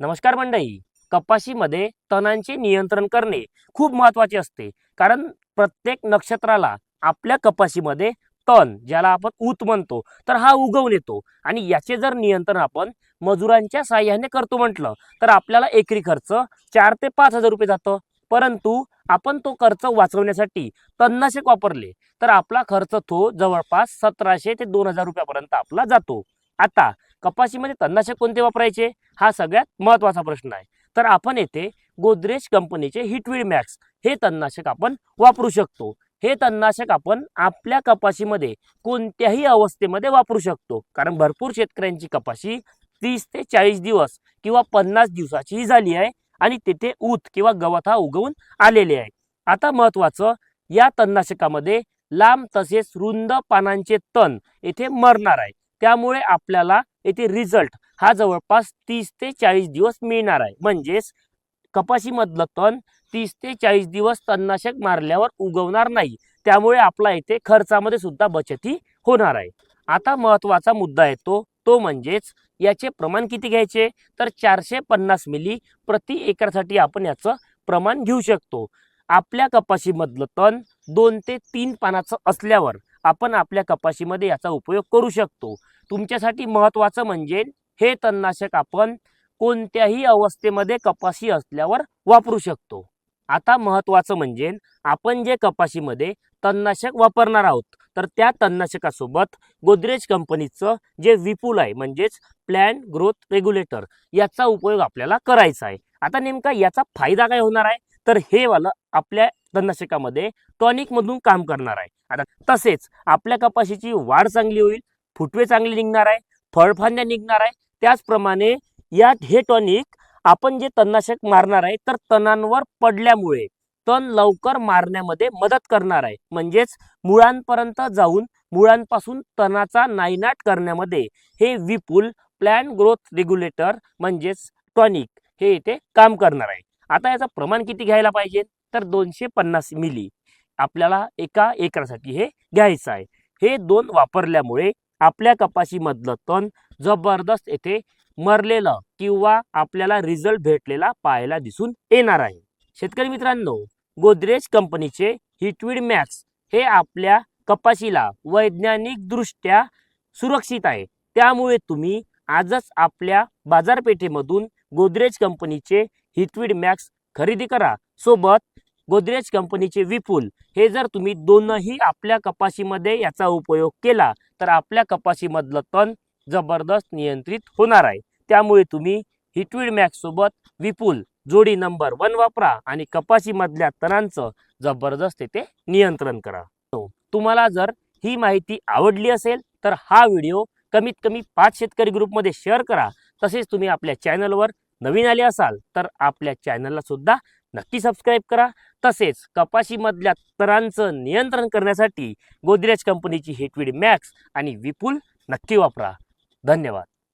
नमस्कार मंडळी. कपाशीमध्ये तणांचे नियंत्रण करणे खूप महत्त्वाचे असते. कारण प्रत्येक नक्षत्राला आपल्या कपाशीमध्ये तण ज्याला आपण ऊत म्हणतो तर हा उगवून येतो. आणि याचे जर नियंत्रण आपण मजुरांच्या साह्याने करतो म्हटलं तर आपल्याला एकरी खर्च चार ते पाच हजार रुपये जातं. परंतु आपण तो खर्च वाचवण्यासाठी तणनाशक वापरले तर आपला खर्च तो जवळपास सतराशे ते दोन हजार रुपयापर्यंत आपला जातो. आता कपाशीमध्ये तणनाशक कोणते वापरायचे? हा सगळ्यात महत्त्वाचा प्रश्न आहे. तर आपण येथे गोदरेज कंपनीचे हिटवीड मॅक्स हे तणनाशक आपण वापरू शकतो. हे तणनाशक आपण आपल्या कपाशीमध्ये कोणत्याही अवस्थेमध्ये वापरू शकतो. कारण भरपूर शेतकऱ्यांची कपाशी तीस ते चाळीस दिवस किंवा पन्नास दिवसाचीही झाली आहे आणि तेथे ऊत किंवा गवत हा उगवून आलेले आहे. आता महत्त्वाचं या तणनाशकामध्ये लांब तसेच रुंद पानांचे तण येथे मरणार आहे. त्यामुळे आपल्याला येथे रिझल्ट हा जवळपास तीस ते चाळीस दिवस मिळणार आहे. म्हणजेच कपाशीमधलं तण तीस ते चाळीस दिवस तणनाशक मारल्यावर उगवणार नाही. त्यामुळे आपला येथे खर्चामध्ये सुद्धा बचती होणार आहे. आता महत्त्वाचा मुद्दा येतो तो म्हणजेच याचे प्रमाण किती घ्यायचे? तर चारशे पन्नास मिली प्रति एकरसाठी आपण याचं प्रमाण घेऊ शकतो. आपल्या कपाशीमधलं तण दोन ते तीन पानाचं असल्यावर आपण आपल्या कपाशीमध्ये याचा उपयोग करू शकतो. तुमच्यासाठी महत्त्वाचं म्हणजे हे तणनाशक आपण कोणत्याही अवस्थेमध्ये कपाशी असल्यावर वापरू शकतो. आता महत्त्वाचं म्हणजे आपण जे कपाशीमध्ये तणनाशक वापरणार आहोत तर त्या तणनाशकासोबत गोदरेज कंपनीचं जे विपुल आहे म्हणजेच प्लॅन ग्रोथ रेग्युलेटर याचा उपयोग आपल्याला करायचा आहे. आता नेमका याचा फायदा काय होणार आहे? तर हे वालं आपल्या तणनाशकामध्ये टॉनिकमधून काम करणार आहे. आता तसेच आपल्या कपाशीची वाढ चांगली होईल फुटवे चांगले निघणार आहे फळफांद्या निघणार आहे. त्याचप्रमाणे यात हे टॉनिक आपण जे तणनाशक मारणार आहे तर तणांवर पडल्यामुळे तण लवकर मारण्यामध्ये मदत करणार आहे. म्हणजेच मुळांपर्यंत जाऊन मुळांपासून तणाचा नायनाट करण्यामध्ये हे विपुल प्लॅन ग्रोथ रेग्युलेटर म्हणजेच टॉनिक हे इथे काम करणार आहे. आता याचं प्रमाण किती घ्यायला पाहिजे? तर दोनशे पन्नास मिली आपल्याला एका एकरासाठी हे घ्यायचं आहे. हे दोन वापरल्यामुळे आपल्या कपाशीमधलं तण जबरदस्त येथे मरलेलं किंवा आपल्याला रिझल्ट भेटलेला पाहायला दिसून येणार आहे. शेतकरी मित्रांनो गोदरेज कंपनीचे हिटवीड मॅक्स हे आपल्या कपाशीला वैज्ञानिक दृष्ट्या सुरक्षित आहे. त्यामुळे तुम्ही आजच आपल्या बाजारपेठेमधून गोदरेज कंपनीचे हिटवीड मॅक्स खरेदी करा. सोबत गोदरेज कंपनीचे विपुल. हे जर तुम्ही दोनही आपल्या कपाशीमध्ये याचा उपयोग केला तर आपल्या कपाशीमधलं तण जबरदस्त नियंत्रित होणार आहे. त्यामुळे तुम्ही हिटवीड मॅक्ससोबत विपुल जोडी नंबर वन वापरा आणि कपाशीमधल्या तणांचं जबरदस्त येथे नियंत्रण करा. हो, तुम्हाला जर ही माहिती आवडली असेल तर हा व्हिडिओ कमीत कमी पाच शेतकरी ग्रुपमध्ये शेअर करा. तसेच तुम्ही आपल्या चॅनलवर नवीन आले असाल तर आपल्या चॅनलला सुद्धा नक्की सबस्क्राईब करा. तसेच कपाशीमधल्या तरांचं नियंत्रण करण्यासाठी गोदरेज कंपनीची हेटवीड मॅक्स आणि विपुल नक्की वापरा. धन्यवाद.